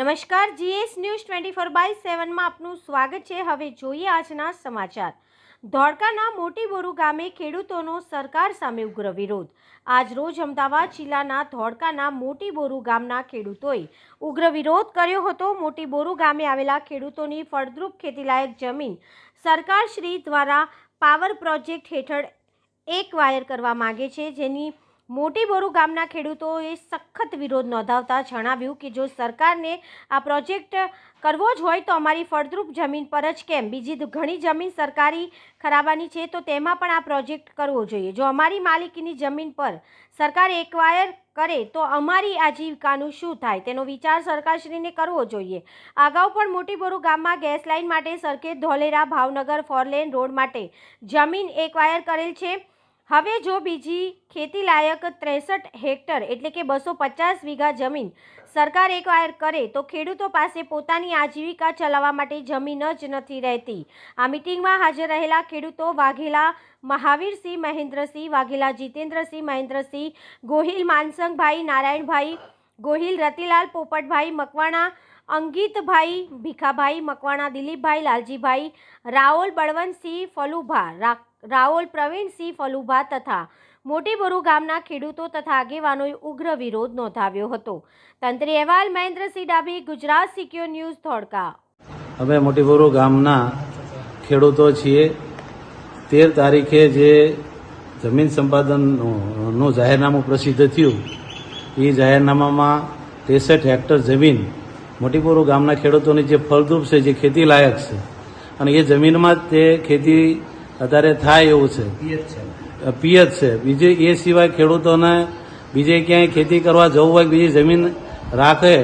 નમસ્કાર, GS news twenty four by સેવનમાં આપનું સ્વાગત છે. હવે જોઈએ આજના સમાચાર. ધોળકાના મોટી બોરુ ગામે ખેડૂતોનો સરકાર સામે ઉગ્ર વિરોધ. આજ રોજ અમદાવાદ જિલ્લાના ધોળકાના મોટી બોરુ ગામના ખેડૂતોએ ઉગ્ર વિરોધ કર્યો હતો. મોટી બોરુ ગામે આવેલા ખેડૂતોની ફળદ્રુપ ખેતીલાયક જમીન સરકારશ્રી દ્વારા પાવર પ્રોજેક્ટ હેઠળ એક વાયર કરવા માગે છે. જેની મોટી બોરુ ગામના ખેડૂતોએ સખત વિરોધ નોંધાવતા જણાવ્યું કે જો સરકારને આ પ્રોજેક્ટ કરવો જ હોય તો અમારી ફળદ્રુપ જમીન પર જ કેમ? બીજી ઘણી જમીન સરકારી ખરાબાની છે તો તેમાં પણ આ પ્રોજેક્ટ કરવો જોઈએ. જો અમારી માલિકીની જમીન પર સરકાર એકવાયર કરે તો અમારી આજીવિકાનું શું થાય? તેનો વિચાર સરકારશ્રીને કરવો જોઈએ. અગાઉ પણ મોટી બોરુ ગામમાં ગેસ લાઇન માટે Sarkhej Dholera Bhavnagar four lane road માટે જમીન એકવાયર કરેલ છે. હવે જો બીજી ખેતી લાયક ત્રેસઠ હેક્ટર એટલે કે બસો પચાસ વીઘા જમીન સરકાર એકવાયર કરે તો ખેડૂતો પાસે પોતાની આજીવિકા ચલાવવા માટે જમીન જ નથી રહેતી. આ મિટિંગમાં હાજર રહેલા ખેડૂતો વાઘેલા મહાવીરસિંહ મહેન્દ્રસિંહ, વાઘેલા જીતેન્દ્રસિંહ મહેન્દ્રસિંહ, ગોહિલ માનસંગભાઈ, નારાયણભાઈ, ગોહિલ રતિલાલ પોપટભાઈ, મકવાણા અંકિતભાઈ, ભીખાભાઈ, મકવાણા, દિલીપભાઈ, લાલજીભાઈ, રાઓલ બળવંતસિંહ, ફલુભા રાઓલ પ્રવીણસિંહ, ફલુભા તથા મોટીબોરુ ગામના ખેડૂતો તથા આગેવાનોએ ઉગ્ર વિરોધ નોંધાવ્યો હતો. તંત્રી અહેવાલ મહેન્દ્રસિંહ ડાભી, ગુજરાત સિક્યોર ન્યૂઝ, ધોળકા. અમે મોટીબોરુ ગામના ખેડૂતો છીએ. તેર તારીખે જે જમીન સંપાદનનું જાહેરનામું પ્રસિદ્ધ થયું, એ જાહેરનામામાં ત્રેસઠ હેક્ટર જમીન મોટીબોરુ ગામના ખેડૂતોની જે ફળદ્રુપ છે જે ખેતી લાયક છે અને એ જમીનમાં જ તે ખેતી અત્યારે થાય એવું છે. પિયત છે. બીજે એ સિવાય ખેડૂતોને બીજે ક્યાંય ખેતી કરવા જવું હોય બીજી જમીન રાખે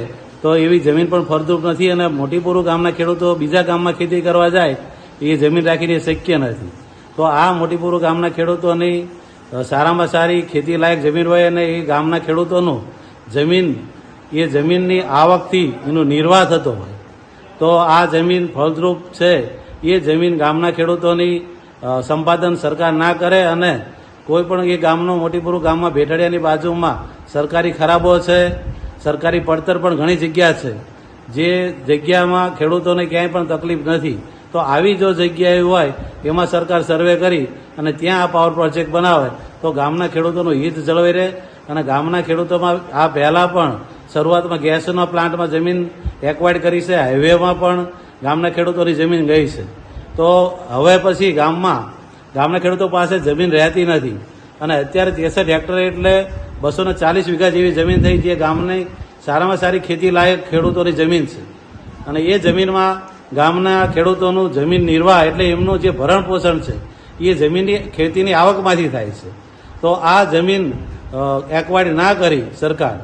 તો એવી જમીન પણ ફળદ્રુપ નથી અને મોટીપુરુ ગામના ખેડૂતો બીજા ગામમાં ખેતી કરવા જાય એ જમીન રાખીને શક્ય નથી. તો આ મોટીપુરુ ગામના ખેડૂતોની સારામાં સારી ખેતી લાયક જમીન હોય અને એ ગામના ખેડૂતોનું જમીન એ જમીનની આવકથી એનો નિર્વાહ થતો હોય. તો આ જમીન ફળદ્રુપ છે. એ જમીન ગામના ખેડૂતોની સંપાદન સરકાર ના કરે અને કોઈ પણ એ ગામનો મોટીપુરુ ગામમાં ભેટડિયાની બાજુમાં સરકારી ખરાબો છે, સરકારી પડતર પણ ઘણી જગ્યા છે. જે જગ્યામાં ખેડૂતોને ક્યાંય પણ તકલીફ નથી. તો આવી જો જગ્યાએ હોય, એમાં સરકાર સર્વે કરી અને ત્યાં આ પાવર પ્રોજેક્ટ બનાવે, તો ગામના ખેડૂતોનું હિત જળવાઈ રહે અને ગામના ખેડૂતોમાં આ પહેલાં પણ શરૂઆતમાં ગેસના પ્લાન્ટમાં જમીન એક્વાયર્ડ કરી છે. હાઈવેમાં પણ ગામના ખેડૂતોની જમીન ગઈ છે. તો હવે પછી ગામમાં, ગામના ખેડૂતો પાસે જમીન રહેતી નથી. અને અત્યારે ત્રેસઠ હેક્ટર એટલે બસો ને ચાલીસ વીઘા જેવી જમીન થઈ જે ગામની સારામાં સારી ખેતી લાયક ખેડૂતોની જમીન છે. અને એ જમીનમાં ગામના ખેડૂતોનું જમીન નિર્વાહ એટલે એમનું જે ભરણ પોષણ છે, એ જમીનની ખેતીની આવકમાંથી થાય છે. તો આ જમીન એક્વાયર્ડ ના કરી સરકાર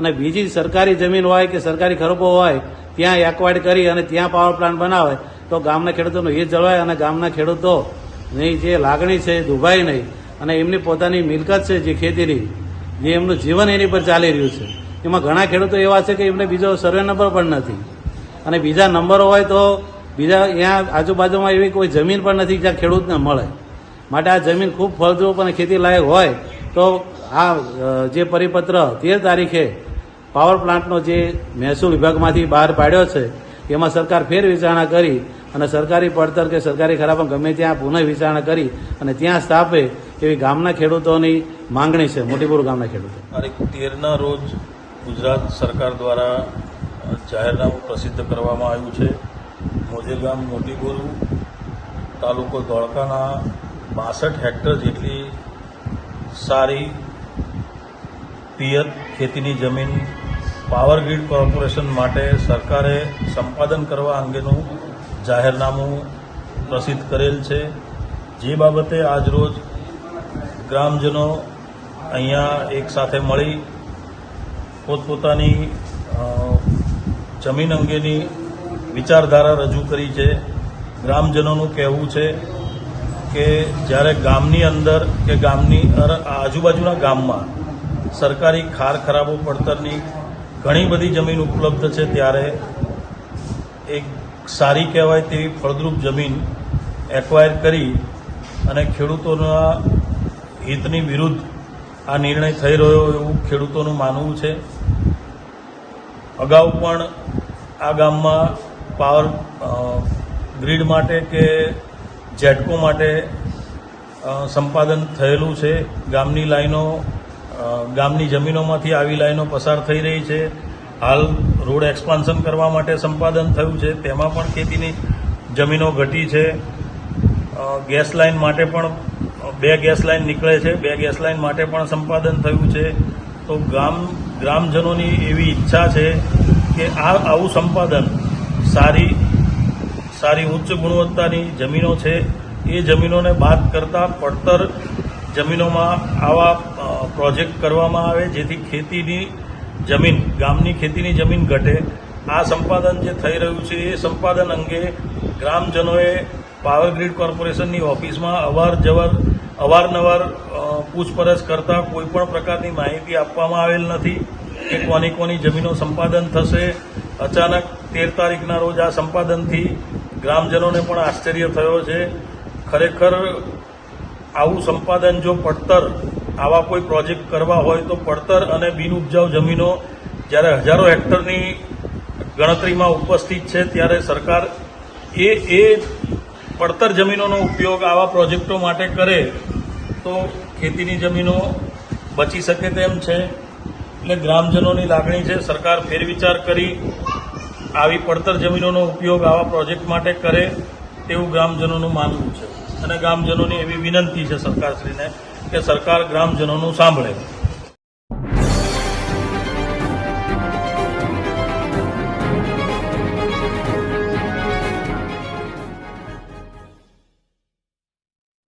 અને બીજી સરકારી જમીન હોય કે સરકારી ખરબો હોય, ત્યાં એક્વાયર્ડ કરી અને ત્યાં પાવર પ્લાન્ટ બનાવે, તો ગામના ખેડૂતોનું હિત જળવાય અને ગામના ખેડૂતોની જે લાગણી છે એ દુભાય નહીં. અને એમની પોતાની મિલકત છે જે ખેતીની, જે એમનું જીવન એની પર ચાલી રહ્યું છે. એમાં ઘણા ખેડૂતો એવા છે કે એમને બીજો સર્વે નંબર પણ નથી. અને બીજા નંબરો હોય તો બીજા અહીંયા આજુબાજુમાં એવી કોઈ જમીન પણ નથી જ્યાં ખેડૂતને મળે. માટે આ જમીન ખૂબ ફળદ્રુપ અને ખેતી લાયક હોય, તો આ જે પરિપત્ર તેર તારીખે પાવર પ્લાન્ટનો જે મહેસૂલ વિભાગમાંથી બહાર પાડ્યો છે, એમાં સરકાર ફેર વિચારણા કરી અને સરકારી પડતર કે સરકારી ખરાબ ગમે ત્યાં પુનઃ વિચારણા કરી અને ત્યાં સ્થાપે એવી ગામના ખેડૂતોની માંગણી છે, મોટીપુર ગામના ખેડૂતો. તારીખ તેરના રોજ ગુજરાત સરકાર દ્વારા જાહેરનામું પ્રસિદ્ધ કરવામાં આવ્યું છે. મોજે ગામ, મોટીપુર તાલુકો ધોળકાના બાસઠ હેક્ટર જેટલી સારી પિયત ખેતીની જમીન પાવર ગ્રીડ કોર્પોરેશન માટે સરકારે સંપાદન કરવા અંગેનું જાહેરનામું પ્રસિદ્ધ કરેલ છે. જે બાબતે આજરોજ ગ્રામજનો અહીંયા એક સાથે મળી પોતપોતાની જમીન અંગેની વિચારધારા રજૂ કરી છે. ગ્રામજનોનું કહેવું છે કે જ્યારે ગામની અંદર કે ગામની આજુબાજુના ગામમાં સરકારી ખાર ખરાબો પડતરની ઘણી બધી જમીન ઉપલબ્ધ છે ત્યારે એક સારી કહેવાય તેવી ફળદ્રુપ જમીન એક્વાયર કરી અને ખેડૂતોના હિતની વિરુદ્ધ આ નિર્ણય થઈ રહ્યો એવું ખેડૂતોનું માનવું છે. અગાઉ પણ આ ગામમાં પાવર ગ્રીડ માટે કે જેટકો માટે સંપાદન થયેલું છે. ગામની લાઈનો ગામની જમીનોમાંથી આવી લાઈનો પસાર થઈ રહી છે. હાલ રોડ એક્સપાન્શન કરવા માટે સંપાદન થયું છે. તેમાં પણ ખેતીની જમીનો ઘટી છે. ગેસ લાઈન માટે પણ બે ગેસ લાઇન નીકળે છે. બે ગેસ લાઇન માટે પણ સંપાદન થયું છે. તો ગામ, ગ્રામજનોની એવી ઈચ્છા છે કે આ, આવું સંપાદન સારી સારી ઉચ્ચ ગુણવત્તાની જમીનો છે. એ જમીનોને બાદ કરતાં પડતર જમીનોમાં આવા પ્રોજેક્ટ કરવામાં આવે, જેથી ખેતીની જમીન, ગામની ખેતીની જમીન ઘટે. આ સંપાદન જે થઈ રહ્યું છે, એ સંપાદન અંગે ગ્રામજનોએ પાવર ગ્રીડ કોર્પોરેશનની ઓફિસમાં અવાર જવર અવારનવાર પૂછપરછ કરતાં કોઈપણ પ્રકારની માહિતી આપવામાં આવેલ નથી કે કોની કોની જમીનો સંપાદન થશે. અચાનક તેર તારીખના રોજ આ સંપાદનથી ગ્રામજનોને પણ આશ્ચર્ય થયો છે. ખરેખર આવું સંપાદન જો પડતર આવા કોઈ પ્રોજેક્ટ કરવા હોય તો પડતર અને બિન ઉપજાઉ જમીનો જ્યારે હજારો હેક્ટરની ગણતરીમાં ઉપસ્થિત છે, ત્યારે સરકાર એ એ પડતર જમીનોનો ઉપયોગ આવા પ્રોજેક્ટો માટે કરે તો ખેતીની જમીનો બચી શકે તેમ છે. એટલે ગ્રામજનોની લાગણી છે, સરકાર ફેરવિચાર કરી આવી પડતર જમીનોનો ઉપયોગ આવા પ્રોજેક્ટ માટે કરે તેવું ગ્રામજનોનું માનવું છે. અને ગ્રામજનોની એવી વિનંતી છે સરકારશ્રીને કે સરકાર ગ્રામજનોનું સાંભળે.